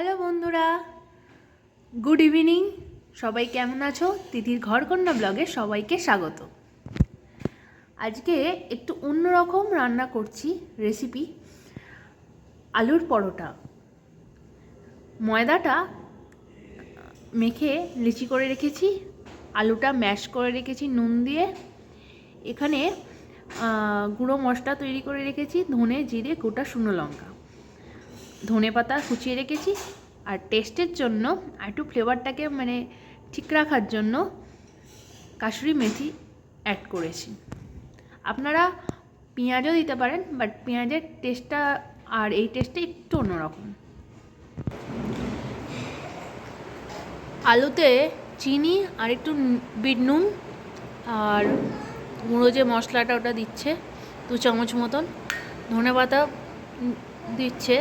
Hello বন্ধুরা, good evening. সবাই কেমন আছো? তিথির ঘরকন্যা ব্লগে সবাইকে স্বাগত। আজকে একটু অন্যরকম রান্না করছি রেসিপি আলুর পরোটা। ময়দাটা মেখে লিচি করে রেখেছি, আলুটা ম্যাশ করে রেখেছি নুন দিয়ে। এখানে গুঁড়ো মশলা তৈরি করে রেখেছি, ধনে, জিরে, গোটা শুকনো লঙ্কা। ধনে পাতা কুচিয়ে রেখেছি। আর টেস্টের জন্য আর একটু ফ্লেভারটাকে মানে ঠিক রাখার জন্য কাসুরি মেথি অ্যাড করেছি। আপনারা পেঁয়াজও দিতে পারেন বাট পেঁয়াজের টেস্টটা আর এই টেস্টটা একটু অন্যরকম। আলুতে চিনি আর একটু বিট নুন আর গুঁড়ো যে মশলাটা ওটা দিচ্ছে, দু চামচ মতন ধনে পাতা দিচ্ছে।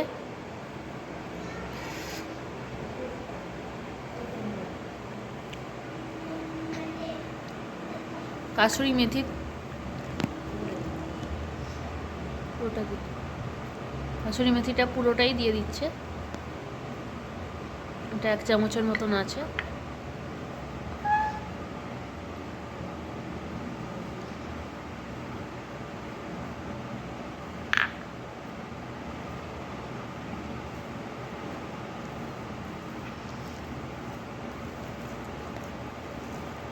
কাসুরি মেথি। পুরোটা দি কাসুরি মেথিটা পুরোটাই দিয়ে দিচ্ছে। এটা এক চামচের মতন আছে।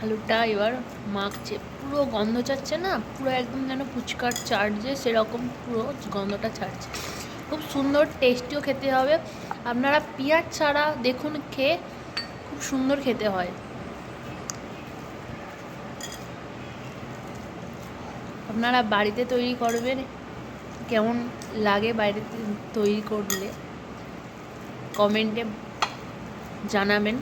আলুটা এবার মাখছে। পুরো গন্ধ ছাড়ছে না, পুরো একদম যেন ফুচকার যে সেরকম পুরো গন্ধটা ছাড়ছে। খুব সুন্দর টেস্টিও খেতে হবে। আপনারা পেঁয়াজ ছাড়া দেখুন খেয়ে খুব সুন্দর খেতে হয়। আপনারা বাড়িতে তৈরি করবেন, কেমন লাগে বাড়িতে তৈরি করলে? কমেন্টে জানাবেন।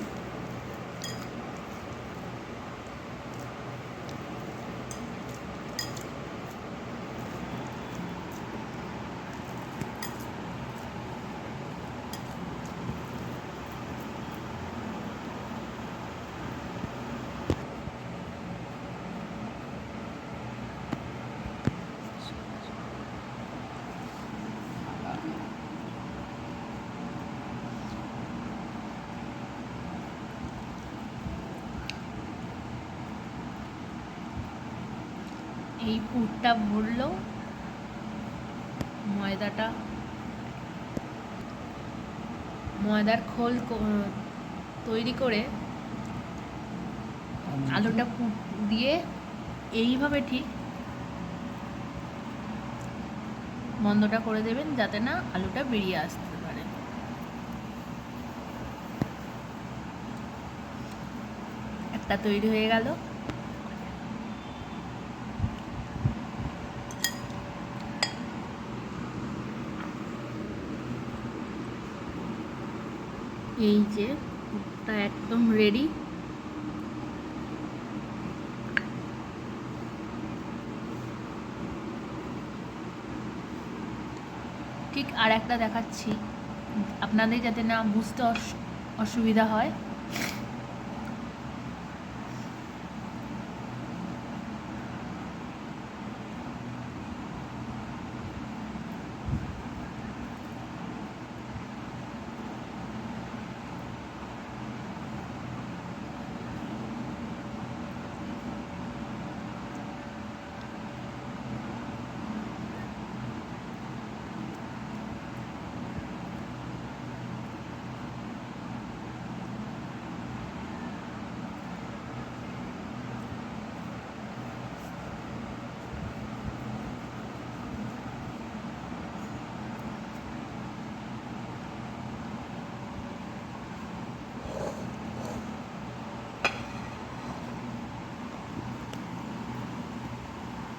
এই পুরটা ভরলো। ময়দাটা। ময়দার খোল তৈরি করে আলুটা পুর দিয়ে এইভাবে ঠিক বন্ধটা করে দেবেন যাতে না আলুটা বেরিয়ে আসতে পারে। একটা তৈরি হয়ে গেল। এই যে তা একদম রেডি ঠিক আর একটা দেখাচ্ছি। আপনাদের যাতে না বুঝতে অস- অসুবিধা হয়।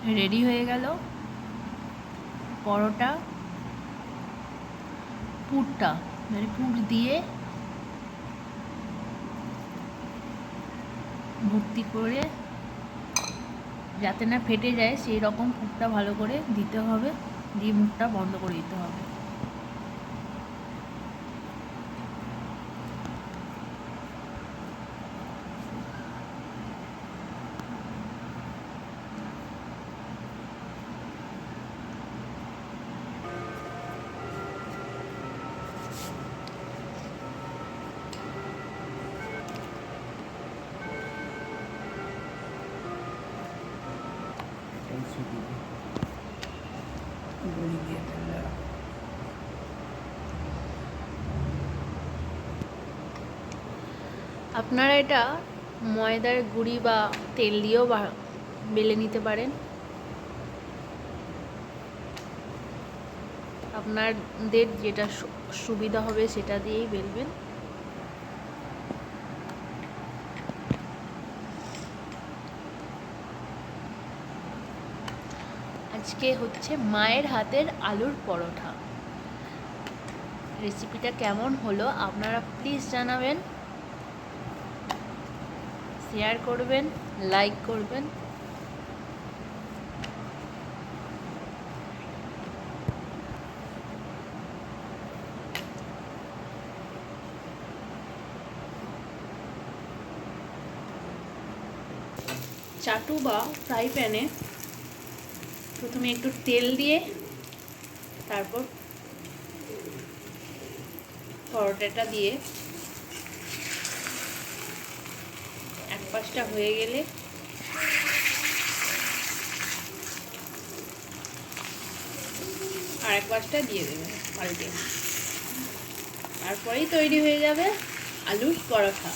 রেডি হয়ে গেল। পরোটা, পুরটা মানে পুর দিয়ে ভর্তি করে যাতে না ফেটে যায়, সেই রকম পুরটা ভালো করে দিতে হবে, দিয়ে মুখটা বন্ধ করে দিতে হবে। আপনারা এটা ময়দার গুড়ি বা তেল দিয়েও বেলে নিতে পারেন। আপনাদের যেটা সুবিধা হবে সেটা দিয়েই বেলবেন। আজকে হচ্ছে মায়ের হাতের আলুর পরোটা রেসিপিটা কেমন হলো আপনারা প্লিজ জানাবেন। শেয়ার করবেন লাইক করবেন। চাটু বা ফ্রাই প্যানে প্রথমে একটু তেল দিয়ে তারপর পরোটাটা দিয়ে এক পাশটা হয়ে গেলে আর এক পাশটা দিয়ে দেবে পাল্টে তারপরেই তৈরি হয়ে যাবে আলুর পরোটা।